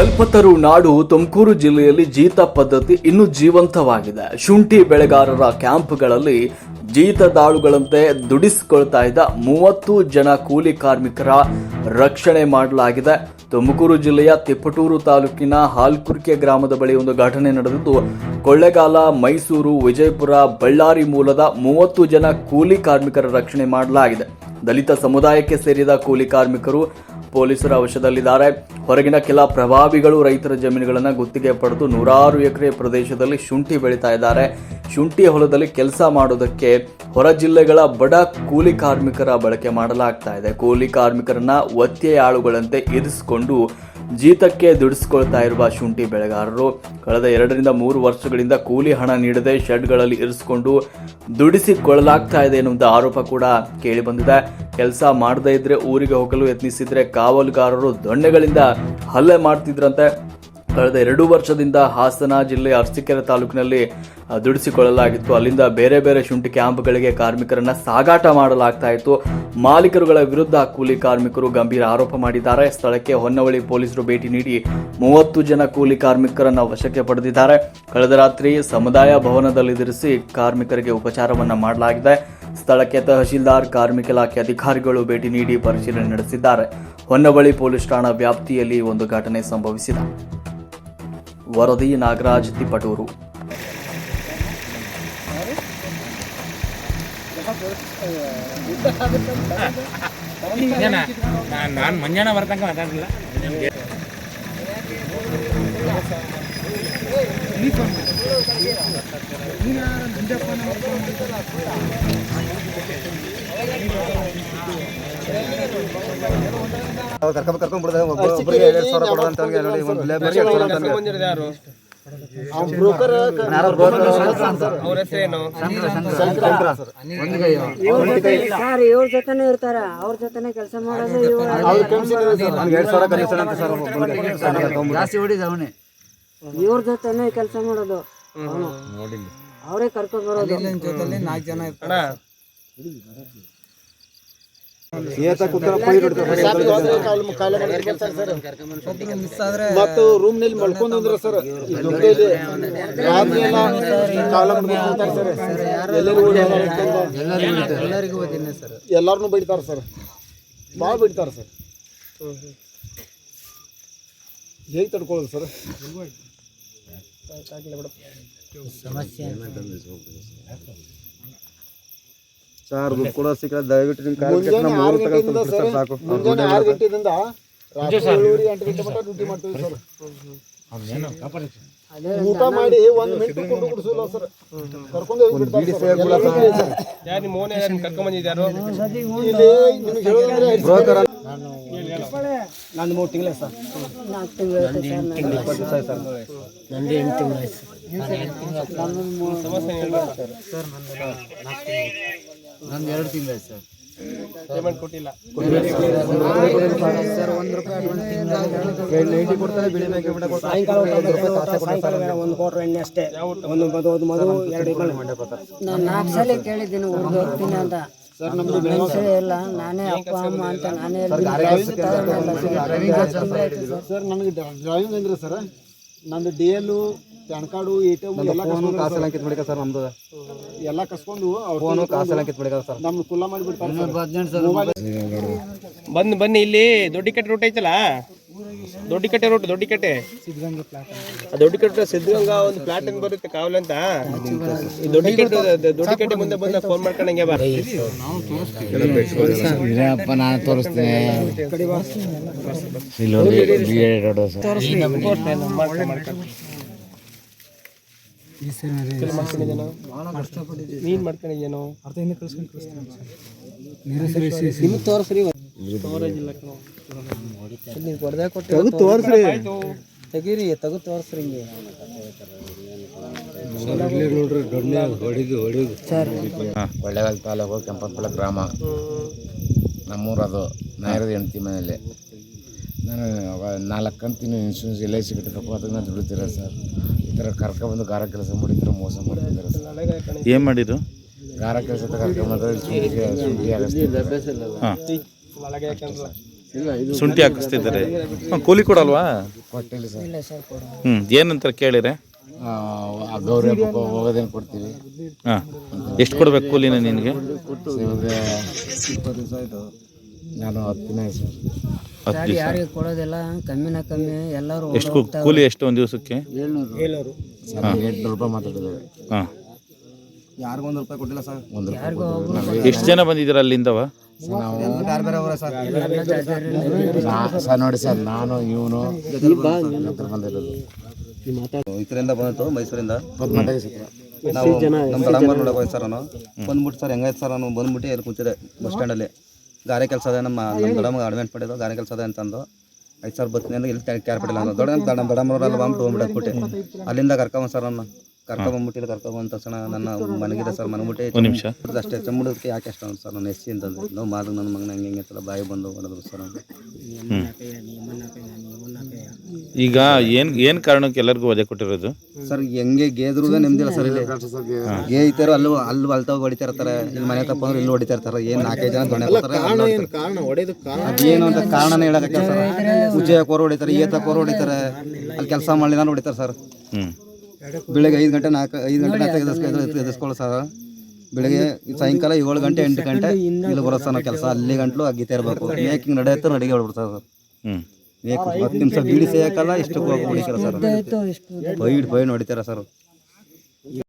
ಕಲ್ಪತರು ನಾಡು ತುಮಕೂರು ಜಿಲ್ಲೆಯಲ್ಲಿ ಜೀತ ಪದ್ಧತಿ ಇನ್ನೂ ಜೀವಂತವಾಗಿದೆ. ಶುಂಠಿ ಬೆಳೆಗಾರರ ಕ್ಯಾಂಪ್ಗಳಲ್ಲಿ ಜೀತದಾಳುಗಳಂತೆ ದುಡಿಸಿಕೊಳ್ತಾ ಇದ್ದ ಮೂವತ್ತು ಜನ ಕೂಲಿ ಕಾರ್ಮಿಕರ ರಕ್ಷಣೆ ಮಾಡಲಾಗಿದೆ. ತುಮಕೂರು ಜಿಲ್ಲೆಯ ತಿಪ್ಪಟೂರು ತಾಲೂಕಿನ ಹಾಲ್ಕುರ್ಕೆ ಗ್ರಾಮದ ಬಳಿ ಒಂದು ಘಟನೆ ನಡೆದಿದ್ದು, ಕೊಳ್ಳೆಗಾಲ, ಮೈಸೂರು, ವಿಜಯಪುರ, ಬಳ್ಳಾರಿ ಮೂಲದ ಮೂವತ್ತು ಜನ ಕೂಲಿ ಕಾರ್ಮಿಕರ ರಕ್ಷಣೆ ಮಾಡಲಾಗಿದೆ. ದಲಿತ ಸಮುದಾಯಕ್ಕೆ ಸೇರಿದ ಕೂಲಿ ಕಾರ್ಮಿಕರು ಪೊಲೀಸರ ವಶದಲ್ಲಿದ್ದಾರೆ. ಹೊರಗಿನ ಕೆಲ ಪ್ರಭಾವಿಗಳು ರೈತರ ಜಮೀನುಗಳನ್ನು ಗುತ್ತಿಗೆ ಪಡೆದು ನೂರಾರು ಎಕರೆ ಪ್ರದೇಶದಲ್ಲಿ ಶುಂಠಿ ಬೆಳೀತಾ ಇದ್ದಾರೆ. ಶುಂಠಿ ಹೊಲದಲ್ಲಿ ಕೆಲಸ ಮಾಡೋದಕ್ಕೆ ಹೊರ ಜಿಲ್ಲೆಗಳ ಬಡ ಕೂಲಿ ಕಾರ್ಮಿಕರ ಬಳಕೆ ಮಾಡಲಾಗ್ತಾ ಇದೆ. ಕೂಲಿ ಕಾರ್ಮಿಕರನ್ನ ಒತ್ತೆಯಾಳುಗಳಂತೆ ಇರಿಸಿಕೊಂಡು ಜೀತಕ್ಕೆ ದುಡಿಸ್ಕೊಳ್ತಾ ಇರುವ ಶುಂಠಿ ಬೆಳೆಗಾರರು ಕಳೆದ ಎರಡರಿಂದ ಮೂರು ವರ್ಷಗಳಿಂದ ಕೂಲಿ ಹಣ ನೀಡದೆ ಶೆಡ್ಗಳಲ್ಲಿ ಇರಿಸಿಕೊಂಡು ದುಡಿಸಿಕೊಳ್ಳಲಾಗ್ತಾ ಇದೆ ಎನ್ನುವಂಥ ಆರೋಪ ಕೂಡ ಕೇಳಿಬಂದಿದೆ ಕೆಲಸ ಮಾಡದೇ ಇದ್ರೆ ಊರಿಗೆ ಹೋಗಲು ಯತ್ನಿಸಿದ್ರೆ ಕಾವಲುಗಾರರು ದೊಣ್ಣೆಗಳಿಂದ ಹಲ್ಲೆ ಮಾಡ್ತಿದ್ರಂತೆ. ಕಳೆದ ಎರಡು ವರ್ಷದಿಂದ ಹಾಸನ ಜಿಲ್ಲೆ ಅರಸೀಕೆರೆ ತಾಲೂಕಿನಲ್ಲಿ ದುಡಿಸಿಕೊಳ್ಳಲಾಗಿತ್ತು. ಅಲ್ಲಿಂದ ಬೇರೆ ಬೇರೆ ಶುಂಠಿ ಕ್ಯಾಂಪ್ಗಳಿಗೆ ಕಾರ್ಮಿಕರನ್ನ ಸಾಗಾಟ ಮಾಡಲಾಗ್ತಾ ಇತ್ತು. ಮಾಲೀಕರುಗಳ ವಿರುದ್ಧ ಕೂಲಿ ಕಾರ್ಮಿಕರು ಗಂಭೀರ ಆರೋಪ ಮಾಡಿದ್ದಾರೆ. ಸ್ಥಳಕ್ಕೆ ಹೊನ್ನವಳಿ ಪೊಲೀಸರು ಭೇಟಿ ನೀಡಿ ಮೂವತ್ತು ಜನ ಕೂಲಿ ಕಾರ್ಮಿಕರನ್ನ ವಶಕ್ಕೆ ಪಡೆದಿದ್ದಾರೆ. ಕಳೆದ ರಾತ್ರಿ ಸಮುದಾಯ ಭವನದಲ್ಲಿರಿಸಿ ಕಾರ್ಮಿಕರಿಗೆ ಉಪಚಾರವನ್ನ ಮಾಡಲಾಗಿದೆ. ಸ್ಥಳಕ್ಕೆ ತಹಶೀಲ್ದಾರ್, ಕಾರ್ಮಿಕ ಇಲಾಖೆ ಅಧಿಕಾರಿಗಳು ಭೇಟಿ ನೀಡಿ ಪರಿಶೀಲನೆ ನಡೆಸಿದ್ದಾರೆ. ಹೊನ್ನವಳಿ ಪೊಲೀಸ್ ಠಾಣಾ ವ್ಯಾಪ್ತಿಯಲ್ಲಿ ಒಂದು ಘಟನೆ ಸಂಭವಿಸಿದೆ. ವರದಿ ನಾಗರಾಜ್ ತಿಪಟೂರು. ನಾನು ಮುಂಜಾನೆ ಬರ್ತಂಕ ಮಾತಾಡಲಿಲ್ಲ. ಅವ್ರು ಕರ್ಕೊಂಡ್ ಕರ್ಕೊಂಡ್ ಬಿಡದ ಒಬ್ಬರಿಗೆ ಎರಡು ಸಾವಿರ ಕೊಡೋದು ಅಂತ ಅವ್ನಿಗೆ ನೋಡಿ ಒಂದು ಲೇಬರ್ಗೆ ಎರಡ್ ಸಾವಿರ ಅಂತ ಅವ್ನಿಗೆ. ಯಾರು? ಯಾರೋ broker ಅವ್ರ ಹೆಸರೇನು? ಸರ್ ಇವ್ರ ಜೊತೆನೆ ಇರ್ತಾರ. ಅವ್ರ ಜೊತೆನೇ ಕೆಲಸ ಮಾಡೋದು ಇವ್ರು ಅವ್ನಿಗೆ ಎರಡ್ ಸಾವಿರ ಕಮಿಷನ್ ಅಂತ ಸರ್ ಒಬ್ಬನಿಗೆ. ಕರ್ಕೊಂಡ್ ಬಿಡು. ಇವ್ರ ಜೊತೆನೇ ಕೆಲಸ ಮಾಡೋದು. ಅವ್ನು. ಅವರೇ ಕರ್ಕೊಂಡ್ ಬರೋದು. ಜೊತೆ ನಾಲ್ಕು ಜನ ಇರ್ತಾರೆ. ಮತ್ತು ರೂಮ್ನಲ್ಲಿ ಮಲ್ಕೊಂಡು ಅಂದ್ರೆ ಸರ್ ರಾತ್ರಿ ಎಲ್ಲ ಕಾಲ ಸರ್. ಎಲ್ಲರಿಗೂ ಎಲ್ಲಾರನು ಬೈತಾರ ಸರ್. ಭಾಳ ಬೈತಾರ ಸರ್. ಹೇಗೆ ತಡ್ಕೊಳ್ಳೋದು ಸರ್? ಸರ್ ದುಡ್ಡು ಕೊಡೋ ದಯವಿಟ್ಟು ನಿಮ್ಮ ತಗೊಂಡ್ ಸರ್ ಸರ್ ಸಾಕು. ಮುಂಜಾನೆ ಆರು ಗಂಟೆಯಿಂದ ರಾತ್ರಿ ಏಳುವರೆ ಎಂಟು ಗಂಟೆ ಮಟ್ಟ ಡ್ಯೂಟಿ ಮಾಡ್ತೀವಿ ಸರ್. ಊಟ ಮಾಡಿ ಒಂದ್ ಮಿನಿಟ್ ಕೊಂಡು ಕುಡಿಸಲ್ಲ ಸರ್. ಕರ್ಕೊಂಡು ಹೋಗಿ ಬಿಡ್ತಾರೆ ಸರ್. ಎಲ್ಲಾರ್ನೂ ಕೇಳಿ ಸರ್. ಯಾರು ನಿಮ್ಮ ಓನ್ ಯಾರು ಕರ್ಕೊಂಡ್ ಬಂದಿದ್ದಾರು? ಇಲ್ಲಿ ನಿಮ್ಗೆ ಹೇಳೋದಂದ್ರೆ ಬ್ರೋಕರ್ ನಂದು ಮೂರು ತಿಂಗಳ ಸರ್. ನಾಲ್ಕು ತಿಂಗಳು ಸರ್? ನಂದು ಎಂಟು ತಿಂಗಳು ಆಯ್ತು ಪೇಮೆಂಟ್ ಕೊಟ್ಟಿಲ್ಲ. ನೈಂಟಿ ಕೊಡ್ತಾರೆ ಬಿಳಿ ಮೇಕೆ ಬಿಡ ಒಂದು ಕೋಟ್ರ ಎಣ್ಣೆ ಅಷ್ಟೇ. ಒಂದು ಮದುವೆ ಒಂದು ಮದು ಎರಡು ನಾನು ನಾಲ್ಕು ಸಲ ಕೇಳಿದ್ದೀನಿ ಹೋಗ್ತೀನಿ ಅಂತ. ಮನುಷ್ಯರೇ ಇಲ್ಲ ನಾನೇ ಅಪ್ಪ ಅಮ್ಮ ಅಂತ ನಾನೇ ಸರ್ ನನಗೆ ಡ್ರೈವಿಂಗ್ ಅಂದ್ರೆ ಸರ್ ನಂದು D L pan card A T M ಎಲ್ಲ ಕಾಸೆಲ್ಲ ಕಿತ್ ಬಿಡಿಕ ಸರ್ ನಮ್ದು. ಎಲ್ಲ ಕಸ್ಕೊಂಡು ಅವ್ರು ಫೋನು ಕಾಸೆಲ್ಲ ಕಿತ್ ಬಿಡಿಕ ಸರ್. ನಮ್ಗೆ ಕುಲ್ಲ ಮಾಡಿಬಿಡ್ತಾರೆ ಬನ್ನಿ ಇಲ್ಲಿ ದೊಡ್ಡಿಕಟ್ಟೆ ರೂಟ್ ಐತಲ್ಲ? ದೊಡ್ಡಿಕಟ್ಟೆ ರೋಡ್ ದೊಡ್ಡಿಕಟ್ಟೆ ಆ ದೊಡ್ಡಿಕಟ್ಟೆ ಸಿದ್ಧಗಂಗಾ ಒಂದು ಫ್ಲಾಟ್ ಅಂತ ಬರುತ್ತೆ ಕಾವಲ್ ಅಂತ? ದೊಡ್ಡಿಕಟ್ಟೆ ದೊಡ್ಡಿಕಟ್ಟೆ ಮುಂದೆ ಬಂದ ಫೋನ್ ಮಾಡ್ಕೊಂಡಂಗೆ ಬಾ. ಇರಪ್ಪ ನಾನು ತೋರಿಸ್ತೇನೆ. ನೀನ್ ನೋಡಿ ಅರ್ಧ ಹಿಂದೆ ಮಾಡ್ಕೊಂಡಿದ್ದೇನೋ ನಿಮ್ಗೆ ತೋರಿಸ್ರಿ ತೋರಿಸ್ರಿ. ತೆಗೀರಿ ತೆಗೆದು ತೋರಿಸ್ರಿ ಹಿಂಗೆ. ಕೊಳ್ಳೇಗಾಲ ತಾಲೂಕು ಕೆಂಪನಪಳ್ಳ ಗ್ರಾಮ. ನಮ್ಮೂರದು ಅದು ನಾಯಿರದ ಹೆಂಡತಿ ಮನೇಲಿ ನಾನು ನಾಲ್ಕು ಕಂತಿನ ಇನ್ಶೂರೆನ್ಸ್ ಎಲ್ ಐ ಸಿ ಕಟ್ಟಬೇಕು ಅದಕ್ಕೆ ನಾನು ದುಡಿತೀರ ಸರ್? ಈ ಥರ ಕರ್ಕೊಬಂದು ಗಾರ ಕೆಲಸ ಮಾಡಿದ್ರೆ ಮೋಸ ಮಾಡ್ತಿದ್ದಾರೆ ಸರ್. ಏನು ಮಾಡಿದ್ರು ಗಾರ ಕೆಲಸ ಕರ್ಕೊಂಬಂದ್ರೆ ಶುಂಠಿ ಹಾಕಿಸ್ತಿದ್ದಾರೆ. ಹಾಂ ಕೂಲಿ ಕೊಡಲ್ವಾ ಕೊಟ್ಟಿಲ್ಲ ಸರ್. ಇಲ್ಲ ಸರ್ ಕೊಡ ಹ್ಞೂ ಏನಂತ ಕೇಳಿರೆ. ಗೌರಿ ಹೋಗೋದೇನು ಕೊಡ್ತೀವಿ? ಹಾಂ ಎಷ್ಟು ಕೊಡ್ಬೇಕು ಕೂಲಿನ ನಿನಗೆ? ನಾನು ಹತ್ತು ದಿನ ಸರ್. ಗಾಡಿ ಯಾರಿಗೆ ಕೊಡೋದಿಲ್ಲ ಕಮ್ಮಿನ ಕಮ್ಮಿ ಎಲ್ಲರೂ ಎಷ್ಟು ಕೂಲಿ ಎಷ್ಟು ಒಂದು ದಿವಸಕ್ಕೆ? ಸರ್ ಎಂಟುನೂರು ರೂಪಾಯಿ ಮಾತಾಡಿದ್ದೇವೆ. ಹಾಂ. ಯಾರಿಗೂ ಒಂದು ರೂಪಾಯಿ ಕೊಟ್ಟಿಲ್ಲ ಸರ್. ಒಂದು ರೂಪಾಯಿ ಎಷ್ಟು ಜನ ಬಂದಿದ್ದೀರ ಅಲ್ಲಿಂದವ? ನಾವು ಬೇರೆ ಬೇರೆ ಅವರೇ ಸರ್. ಸರ್ ನೋಡಿ ಸರ್ ನಾನು ಇವನು ಹತ್ರ ಬಂದಿರೋದು. ಇದರಿಂದ ಬಂತು ಮೈಸೂರಿಂದ. ನಾವು ನಮ್ಮ ದಡಂಬರ್ ನೋಡಕ್ ಹೋಯ್ತು ಸರ್ ನಾನು. ಬಂದ್ಬಿಟ್ಟು ಸರ್ ಹೆಂಗಾಯ್ತು ಸರ್ ನಾನು? ಬಂದ್ಬಿಟ್ಟು ಎಲ್ಲಿ ಕೂತಿದ್ದೆ ಬಸ್ ಸ್ಟ್ಯಾಂಡಲ್ಲಿ ಗಾರೆ ಕೆಲಸ ಅದೇ ನಮ್ಮ ನಮ್ಮ ದಡಮ್ಮಗೆ ಅಡ್ಮೆಂಟ್ ಮಾಡಿದ್ದು ಗಾರೆ ಕೆಲಸ ಅದೇ ಅಂತಂದು. ಐದು ಸಾವಿರ ಬರ್ತೀನಿ ಅಂದ್ರೆ ಇಲ್ಲಿ ಕ್ಯಾರ್ ಪಡಿಲ್ಲ ನಾನು ದೊಡ್ಡ ದಡ ದಡಂಬರಲ್ಲಿ ಬಂದ್ಬಿಟ್ಟು ಹೋಗ್ಬಿಟ್ಟು ಅಲ್ಲಿಂದ ಕರ್ಕೊಂಬ ಸರ್ ನನ್ನ. ಕರ್ಕೊಂಬಂದ್ಬಿಟ್ಟು ಇಲ್ಲಿ ಕರ್ಕೊಂಬಂದ ತಕ್ಷಣ ನನ್ನ ಮನೆಗಿದೆ ಸರ್ ಮನಗ್ಬಿಟ್ಟು ಒಂದು ನಿಮಿಷ. ಅಷ್ಟೇ. ಚಮ್ಮಡಕ್ಕೆ ಯಾಕೆ ಅಷ್ಟು ಅಂತ ಸರ್? ನನ್ನ ಎಸ್ಸಿ ಅಂತಂದ್ರೆ. ನಾವು ಮಾದು ನನ್ನ ಮಗನ ಹಂಗೆ ಹಿಂಗೆ ಅಂತಲ್ಲ ಬಾಯಿ ಬಂದು ಹೊಡೆದ್ರು ಸರ್. ಈಗ ಏನು ಏನು ಕಾರಣಕ್ಕೆ ಎಲ್ಲರಿಗೂ ವಜೆ ಕೊಟ್ಟಿರೋದು? ಸರ್ ಹೆಂಗೆ ಗೇದ್ರೂ ನೆಮ್ಮದಿಲ್ಲ ಸರ್ ಇಲ್ಲಿ. ಗೇ ಐತಾರೋ ಅಲ್ಲೂ ಅಲ್ಲಿ ಅಲ್ತಾವ್ ಹೊಡಿತಾ ಇರ್ತಾರೆ. ಇಲ್ಲಿ ಮನೆ ತಪ್ಪ ಅಂದ್ರೆ ಇಲ್ಲಿ ಹೊಡಿತಾ ಇರ್ತಾರೆ. ಏನು ನಾಲ್ಕೈದು ಜನ ದೊಣ್ಣೆ ಅದೇನು ಅಂತ ಕಾರಣನೇ ಹೇಳಕ್ಕೆ ಸರ್. ಉಜ್ಜಯ ಕೋರ್ ಹೊಡಿತಾರೆ ಏತ ಕೋರ್ ಹೊಡಿತಾರೆ. ಅಲ್ಲಿ ಕೆಲಸ ಮಾಡಲಿ ನಾನು ಹೊಡಿತಾರೆ ಸರ್. ಹ್ಞೂ ಬೆಳಗ್ಗೆ ಐದು ಗಂಟೆ ನಾಲ್ಕು ಐದು ಗಂಟೆ ನಾಲ್ಕು ಎದುರಿಸ್ಕೊ ಎದುರಿಸ್ಕೊಳ್ಳೋ ಸರ್ ಬೆಳಗ್ಗೆ ಸಾಯಂಕಾಲ ಏಳು ಗಂಟೆ ಎಂಟು ಗಂಟೆ ಇಲ್ಲಿ ಬರೋ ಸರ್ ಕೆಲಸ. ಅಲ್ಲಿ ಗಂಟ್ಲು ಅಗ್ಗಿತಾ ಇರಬೇಕು. ಮೇಕಿಂಗ್ ನಡೆಯುತ್ತೆ ನಡಿಗೆ ಹೊಡ್ಬಿಡ್ತಾರೆ ಸರ್. ಹ್ಞೂ ಮೇಕ್ ಹತ್ತು ನಿಮಿಷ ಬೀಡಿ ಸೇಯಕ್ಕಲ್ಲ ಇಷ್ಟು ಹೊಡಿತಾರೆ ಸರ್ ಆಯ್ತು ಇಷ್ಟು ಬೈಡ್ ಬೈಡ್ ಹೊಡಿತಾರೆ ಸರ್?